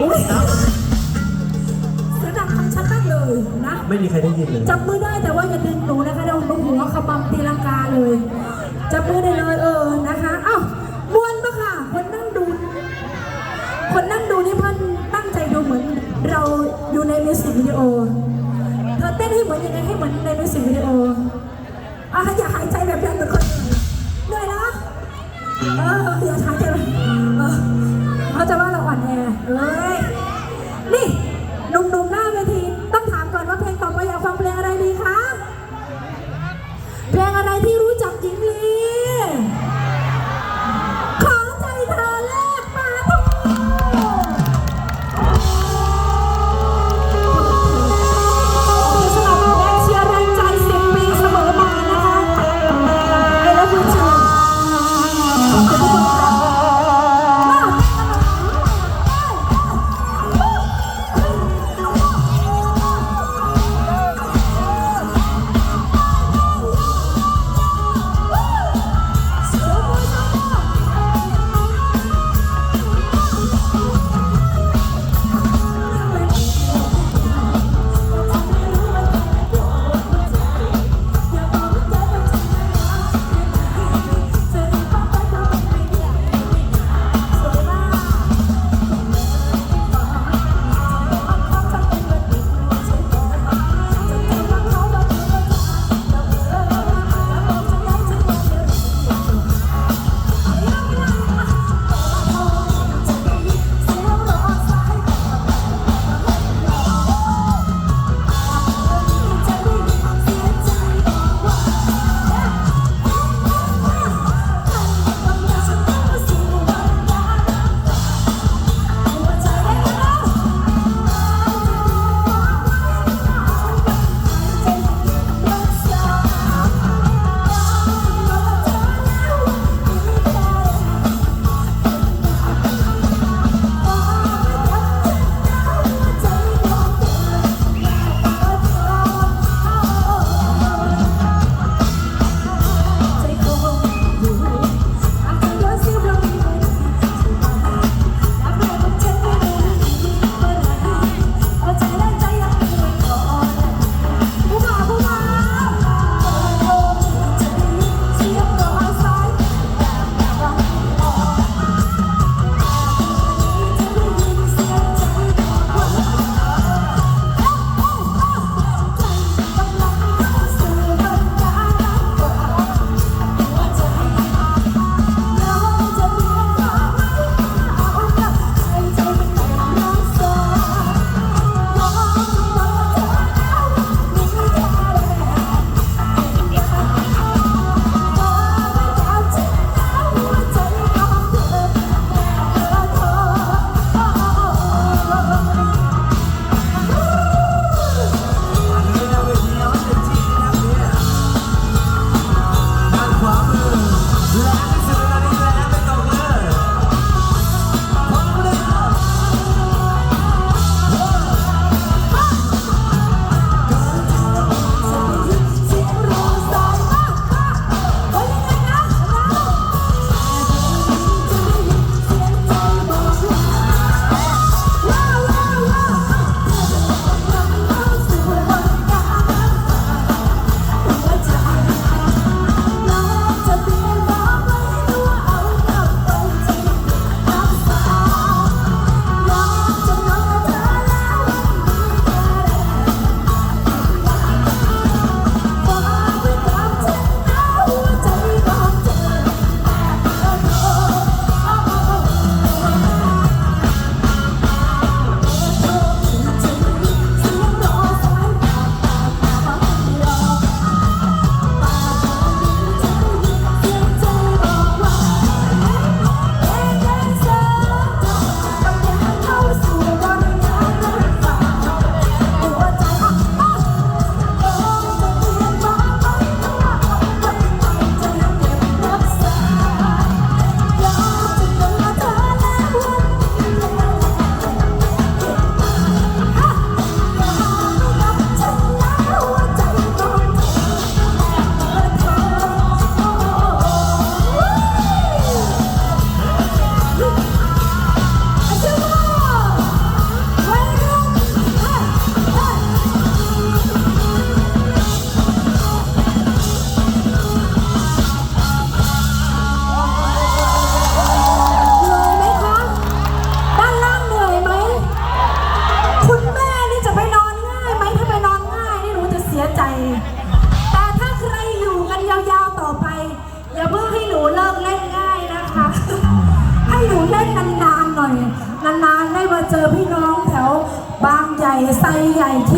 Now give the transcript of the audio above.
อุ้ยเสียงดังฟังชัดมากเลยนะ ไม่มีใครได้ยินเลยจับมือได้แต่ว่าอย่าดึงหนูนะคะเดี๋ยวหนูหัวขมำตีลังกาเลย จับมือได้เลยเออนะคะเอ้ามวนปะค่ะ คนนั่งดู คนนั่งดูนี่เพิ่นตั้งใจดูเหมือน เราอยู่ในมิวสิกวิดีโอ เธอเต้นให้เหมือนยังไงให้เหมือนในมิวสิกวิดีโออะอย่าหายใจแบบนั้นเหมือนคนอื่นเหนื่อยนะเอออย่าหายใจแบบเออ อย นานๆได้มาเจอพี่น้องแถวบางใหญ่ไซใหญ่ที่